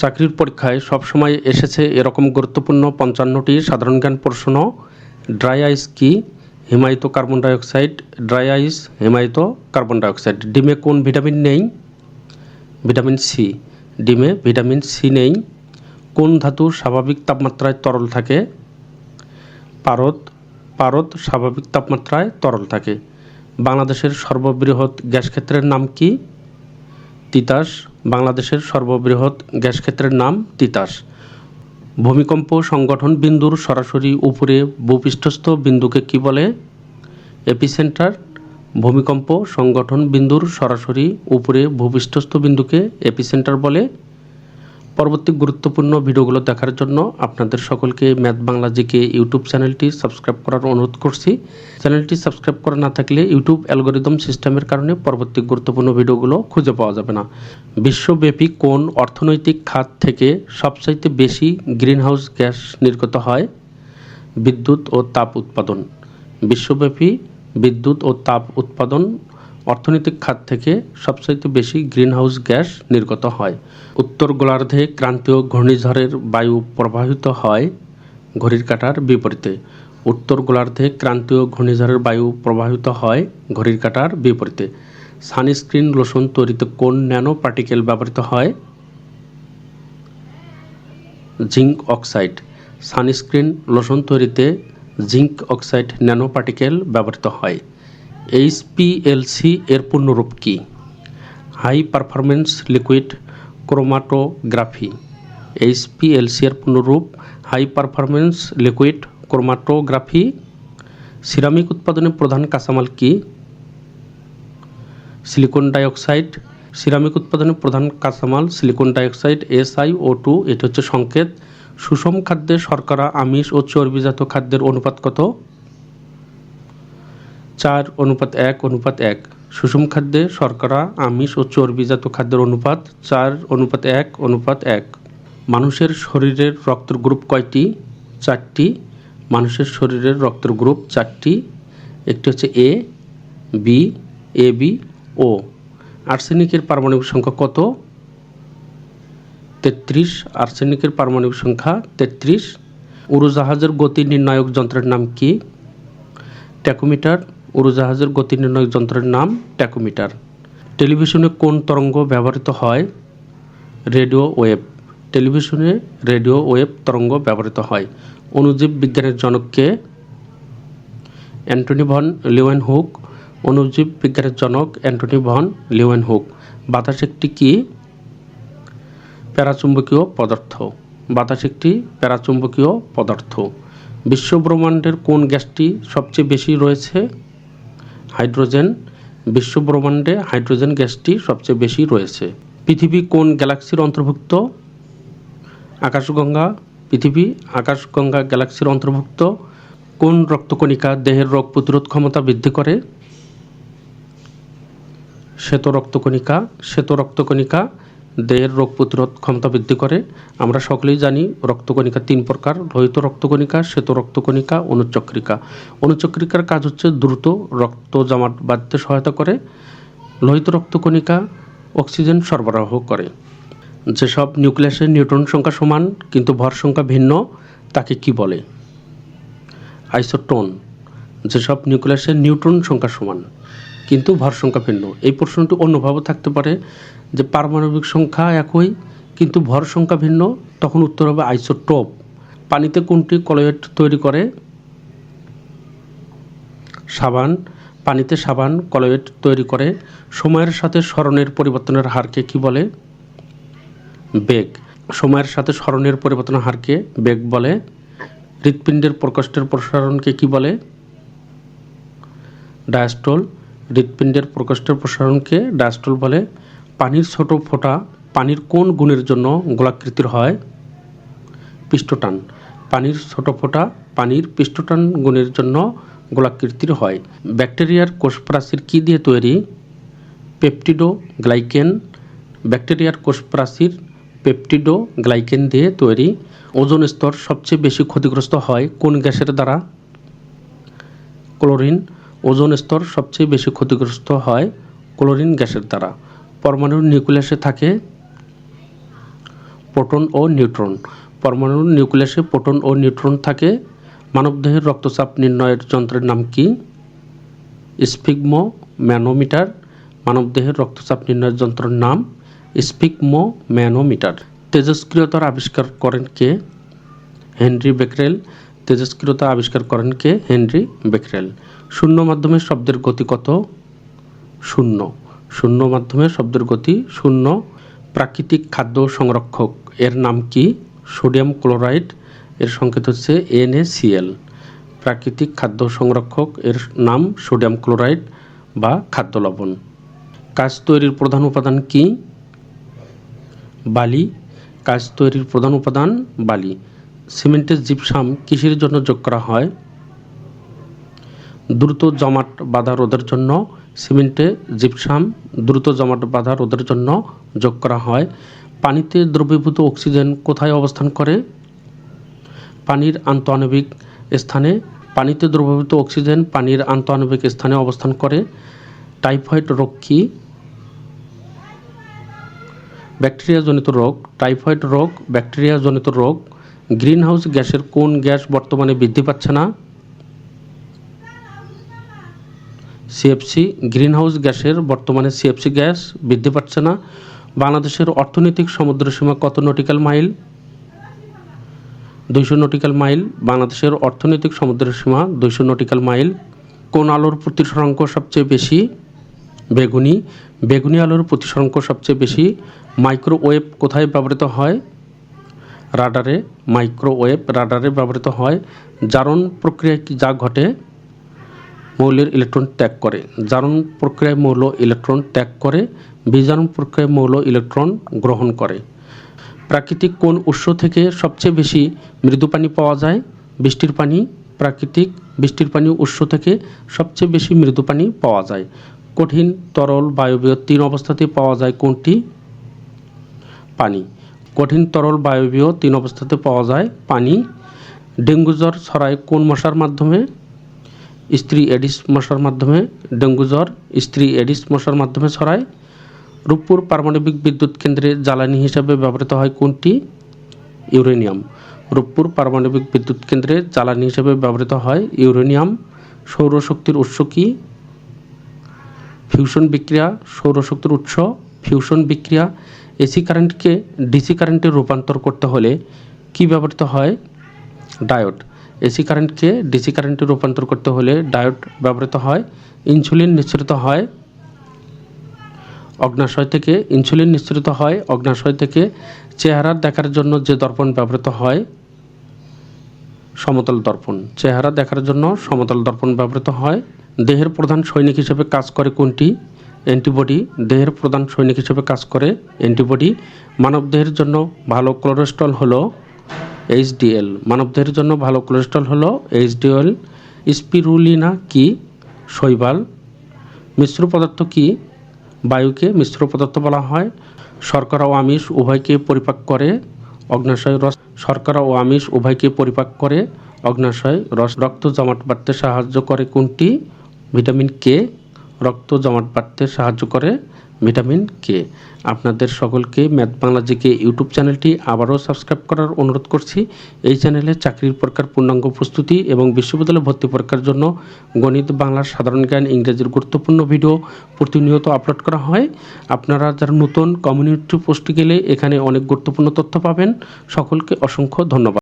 চাকরির পরীক্ষায় সবসময় এসেছে এরকম গুরুত্বপূর্ণ পঞ্চান্নটি সাধারণ জ্ঞান প্রশ্ন। ড্রাই আইস কি? হিমায়িত কার্বন ডাইঅক্সাইড। ড্রাই আইস, হিমায়িত কার্বন ডাইঅক্সাইড। ডিমে কোন ভিটামিন নেই? Vitamin C. ডিমে ভিটামিন সি নেই। কোন ধাতু স্বাভাবিক তাপমাত্রায় তরল থাকে? পারদ। পারদ স্বাভাবিক তাপমাত্রায় তরল থাকে। বাংলাদেশের সর্ববৃহৎ গ্যাস ক্ষেত্রের নাম কি? তিতাস বাংলাদেশের সর্ববৃহৎ গ্যাস ক্ষেত্রের নাম তিতাস। ভূমিকম্প সংগঠন বিন্দুর সরাসরি উপরে ভূপৃষ্ঠস্থ বিন্দুকে কি বলে? এপিসেন্টার, ভূমিকম্প সংগঠন বিন্দুর সরাসরি উপরে ভূপৃষ্ঠস্থ বিন্দুকে এপিসেন্টার বলে। পরবর্তী গুরুত্বপূর্ণ ভিডিওগুলো দেখার জন্য আপনাদের সকলকে ম্যাথ বাংলা জিকে ইউটিউব চ্যানেলটি সাবস্ক্রাইব করার অনুরোধ করছি। চ্যানেলটি সাবস্ক্রাইব করা না থাকলে ইউটিউব অ্যালগোরিদম সিস্টেমের কারণে পরবর্তী গুরুত্বপূর্ণ ভিডিওগুলো খুঁজে পাওয়া যাবে না। বিশ্বব্যাপী কোন অর্থনৈতিক খাত থেকে সবচাইতে বেশি গ্রিনহাউস গ্যাস নির্গত হয়? বিদ্যুৎ ও তাপ উৎপাদন। বিশ্বব্যাপী বিদ্যুৎ ও তাপ উৎপাদন অর্থনৈতিক খাত থেকে সবচাইতে বেশি গ্রিনহাউস গ্যাস নির্গত হয়। উত্তর গোলার্ধে ক্রান্তীয় ঘূর্ণিঝড়ের বায়ু প্রবাহিত হয় ঘড়ির কাঁটার বিপরীতে। উত্তর গোলার্ধে ক্রান্তীয় ঘূর্ণিঝড়ের বায়ু প্রবাহিত হয় ঘড়ির কাঁটার বিপরীতে। সানস্ক্রিন লোশন তৈরিতে কোন ন্যানো পার্টিকেল ব্যবহৃত হয়? Zinc oxide. সানস্ক্রিন লোশন তৈরিতে জিঙ্ক অক্সাইড ন্যানো পার্টিকেল ব্যবহৃত হয়। এইচপিএলসি এর পূর্ণরূপ কি? High performance liquid chromatography HPLC এর পূর্ণরূপ high performance liquid chromatography ceramic উৎপাদনের প্রধান কাঁচামাল কি? সিলিকন ডাইঅক্সাইড সিরামিক উৎপাদনের প্রধান কাঁচামাল silicon dioxide Si O two এটি হচ্ছে সংকেত। সুষম খাদ্যে শর্করা, আমিষ ও চর্বিজাত খাদ্যের অনুপাত কত? চার, অনুপাত এক অনুপাত এক। সুষম খাদ্যে শর্করা, আমিষ ও চর্বিজাত খাদ্যের অনুপাত চার, অনুপাত এক অনুপাত এক। মানুষের শরীরের রক্তের গ্রুপ কয়টি? চারটি। মানুষের শরীরের রক্তের গ্রুপ চারটি। একটি হচ্ছে এ, বি এ, বি, ও। আর্সেনিকের পারমাণবিক সংখ্যা কত? তেত্রিশ। আর্সেনিকের পারমাণবিক সংখ্যা তেত্রিশ। উড়োজাহাজের গতি নির্ণায়ক যন্ত্রের নাম কি? ট্যাকোমিটার উড়োজাহাজের গতি নির্ণায়ক যন্ত্রের নাম ট্যাকোমিটার। টেলিভিশনে কোন তরঙ্গ ব্যবহৃত হয়? রেডিও ওয়েভ টেলিভিশনে রেডিও ওয়েভ তরঙ্গ ব্যবহৃত হয়। অণুজীব বিজ্ঞানের জনককে অ্যান্টনি ভন লিওয়েন হুক অণুজীব বিজ্ঞানের জনক অ্যান্টনি ভন লিওয়েন হুক বাতাস একটি কি? প্যারাচুম্বকীয় পদার্থ। বাতাস একটি প্যারাচুম্বকীয় পদার্থ। বিশ্বব্রহ্মাণ্ডের কোন গ্যাসটি সবচেয়ে বেশি রয়েছে? হাইড্রোজেন বিশ্বব্রহ্মাণ্ডে হাইড্রোজেন গ্যাসটি সবচেয়ে বেশি রয়েছে। পৃথিবী কোন গ্যালাক্সির অন্তর্ভুক্ত? আকাশগঙ্গা, পৃথিবী আকাশগঙ্গা গ্যালাক্সির অন্তর্ভুক্ত। কোন রক্তকণিকা দেহের রোগ প্রতিরোধ ক্ষমতা বৃদ্ধি করে? শ্বেত রক্তকণিকা শ্বেত রক্তকণিকা দেহের রোগ প্রতিরোধ ক্ষমতা বৃদ্ধি করে। আমরা সকলেই জানি রক্তকণিকা তিন প্রকার লোহিত রক্তকণিকা, শ্বেত রক্তকণিকা, অনুচক্রিকা। অনুচক্রিকার কাজ হচ্ছে দ্রুত রক্ত জমাট বাঁধতে সহায়তা করে। লোহিত রক্তকণিকা অক্সিজেন সরবরাহ করে। যেসব নিউক্লিয়াসের নিউট্রন সংখ্যা সমান, কিন্তু ভর সংখ্যা ভিন্ন, তাকে কি বলে? আইসোটোন। যেসব নিউক্লিয়াসের নিউট্রন সংখ্যা সমান কিন্তু ভর সংখ্যা ভিন্ন। এই প্রশ্নটি অন্যভাবে থাকতে পারে যে পারমাণবিক সংখ্যা একই, কিন্তু ভর সংখ্যা ভিন্ন, তখন উত্তর হবে আইসোটোপ। পানিতে কোনটি কলয়েড তৈরি করে? সাবান। পানিতে সাবান কলয়েড তৈরি করে। সময়ের সাথে স্মরণের পরিবর্তনের হারকে কি বলে? বেগ। সময়ের সাথে স্মরণের পরিবর্তনের হারকে বেগ বলে। হৃৎপিণ্ডের প্রকোষ্ঠের প্রসারণকে কি বলে? ডায়াস্টল। হৃৎপিণ্ডের প্রকোষ্ঠের প্রসারণকে ডায়াস্টল বলে। পানির ছোট ফোঁটা পানির কোন গুণের জন্য গোলাকৃতির হয়? পৃষ্ঠটান। পানির ছোট ফোঁটা পানির পৃষ্ঠটান গুণের জন্য গোলাকৃতির হয়। ব্যাকটেরিয়ার কোষপ্রাচীর কী দিয়ে তৈরি? পেপটিডো গ্লাইকেন ব্যাকটেরিয়ার কোষপ্রাচীর পেপটিডো গ্লাইকেন দিয়ে তৈরি। ওজন স্তর সবচেয়ে বেশি ক্ষতিগ্রস্ত হয় কোন গ্যাসের দ্বারা? ক্লোরিন। ওজোন স্তর সবচেয়ে বেশি ক্ষতিগ্রস্ত হয় ক্লোরিন গ্যাসের দ্বারা। পরমাণুর নিউক্লিয়াসে থাকে প্রোটন ও নিউট্রন। পরমাণুর নিউক্লিয়াসে প্রোটন ও নিউট্রন থাকে। মানবদেহের রক্তচাপ নির্ণয়ের যন্ত্রের নাম কি? স্পিগমো ম্যানোমিটার মানবদেহের রক্তচাপ নির্ণয়ের যন্ত্রের নাম স্পিগমো ম্যানোমিটার তেজস্ক্রিয়তার আবিষ্কার করেন কে? হেনরি বেকরেল। তেজস্ক্রিয়তা আবিষ্কার করেন কে? হেনরি বেকরেল। শূন্য মাধ্যমে শব্দের গতি কত? শূন্য। শূন্য মাধ্যমে শব্দের গতি শূন্য। প্রাকৃতিক খাদ্য সংরক্ষক, এর নাম কি? সোডিয়াম ক্লোরাইড, এর সংকেত হচ্ছে এনএসিএল প্রাকৃতিক খাদ্য সংরক্ষক, এর নাম সোডিয়াম ক্লোরাইড বা খাদ্য লবণ। কাজ তৈরির প্রধান উপাদান কি? বালি। কাজ তৈরির প্রধান উপাদান বালি। সিমেন্টের জিপসাম কিসের জন্য যোগ করা হয়? দ্রুত জমাট বাধা রোধের জন্য, সিমেন্টে জিপসাম দ্রুত জমাট বাধা রোধের জন্য যোগ করা হয়। পানিতে দ্রবীভূত অক্সিজেন কোথায় অবস্থান করে? পানির আন্তঃআণবিক স্থানে। পানিতে দ্রবীভূত অক্সিজেন পানির আন্তঃআণবিক স্থানে অবস্থান করে। টাইফয়েড রোগ কি? ব্যাকটেরিয়াজনিত রোগ। টাইফয়েড রোগ, ব্যাকটেরিয়াজনিত রোগ। গ্রিনহাউস গ্যাসের কোন গ্যাস বর্তমানে বৃদ্ধি পাচ্ছে না? সিএফসি গ্রিনহাউস গ্যাসের বর্তমানে সিএফসি গ্যাস বৃদ্ধি পাচ্ছে না। বাংলাদেশের অর্থনৈতিক সমুদ্রসীমা কত নটিক্যাল মাইল দুইশো নটিক্যাল মাইল বাংলাদেশের অর্থনৈতিক সমুদ্রের সীমা দুইশো নটিক্যাল মাইল কোন আলোর প্রতিসরাঙ্ক সবচেয়ে বেশি? বেগুনি। বেগুনি আলোর প্রতিসরাঙ্ক সবচেয়ে বেশি। মাইক্রোওয়েভ কোথায় ব্যবহৃত হয়? রাডারে। মাইক্রোওয়েভ রাডারে ব্যবহৃত হয়। জারণ প্রক্রিয়ায় কি যা ঘটে? মৌলের ইলেকট্রন ত্যাগ করে। জারণ প্রক্রিয়ায় মৌল ইলেকট্রন ত্যাগ করে বিজারণ প্রক্রিয়ায় মৌল ইলেকট্রন গ্রহণ করে। প্রাকৃতিক কোন উৎস থেকে সবচেয়ে বেশি মৃদু পানি পাওয়া যায়? বৃষ্টির পানি, প্রাকৃতিক বৃষ্টির পানি উৎস থেকে সবচেয়ে বেশি মৃদু পানি পাওয়া যায়। কঠিন, তরল, বায়বীয় তিন অবস্থাতে পাওয়া যায় কোনটি? পানি। কঠিন, তরল, বায়বীয় তিন অবস্থাতে পাওয়া যায় পানি। ডেঙ্গু জ্বর ছড়ায় কোন মশার মাধ্যমে? স্ত্রী এডিস মশার মাধ্যমে ডেঙ্গু জ্বর, স্ত্রী এডিস মশার মাধ্যমে ছড়ায়। রূপপুর পারমাণবিক বিদ্যুৎ কেন্দ্রে জ্বালানি হিসাবে ব্যবহৃত হয় কোনটি? ইউরেনিয়াম। রূপপুর পারমাণবিক বিদ্যুৎ কেন্দ্রে জ্বালানি হিসাবে ব্যবহৃত হয় ইউরেনিয়াম। সৌরশক্তির উৎস কি? ফিউশন বিক্রিয়া, সৌরশক্তির উৎস। ফিউশন বিক্রিয়া, এসি কারেন্টকে ডিসি কারেন্টে রূপান্তর করতে হলে কি ব্যবহৃত হয়? ডায়োড। এসি কারেন্টকে ডিসি কারেন্টে রূপান্তর করতে হলে ডায়োড ব্যবহৃত হয়, ইনসুলিন নিঃসৃত হয়, অগ্নাশয় থেকে ইনসুলিন নিঃসৃত হয়, অগ্নাশয় থেকে চেহারা দেখার জন্য যে দর্পণ ব্যবহৃত হয়, সমতল দর্পণ। চেহারা দেখার জন্য সমতল দর্পণ ব্যবহৃত হয়। দেহের প্রধান সৈনিক হিসেবে কাজ করে কোনটি? অ্যান্টিবডি। দেহের প্রধান সৈনিক হিসেবে কাজ করে অ্যান্টিবডি। মানবদেহের জন্য ভালো কোলেস্ট্রল হলো এইচডিএল মানবদেহের জন্য ভালো কোলেস্ট্রল হলো এইচডিএল স্পিরুলিনা কি? শৈবাল। মিশ্র পদার্থ কি? বায়ুকে মিশ্র পদার্থ বলা হয়। শর্করা ও আমিষ উভয়কে পরিপাক করে, অগ্নাশয় রস। শর্করা ও আমিষ উভয়কে পরিপাক করে, অগ্নাশয় রস। রক্ত জমাট বাড়তে সাহায্য করে কোনটি? Vitamin K. রক্ত জমাট বাড়তে সাহায্য করে ভিটামিন কে আপনাদের সকলকে ম্যাথ বাংলা জিকে ইউটিউব চ্যানেলটি আবারও সাবস্ক্রাইব করার অনুরোধ করছি। এই চ্যানেলে চাকরির পরীক্ষার পূর্ণাঙ্গ প্রস্তুতি এবং বিশ্ববিদ্যালয় ভর্তি পরীক্ষার জন্য গণিত, বাংলার সাধারণ জ্ঞান, ইংরেজির গুরুত্বপূর্ণ ভিডিও প্রতিনিয়ত আপলোড করা হয়। আপনারা যারা নতুন কমিউনিটি পোস্টে গেলে এখানে অনেক গুরুত্বপূর্ণ তথ্য পাবেন। সকলকে অসংখ্য ধন্যবাদ।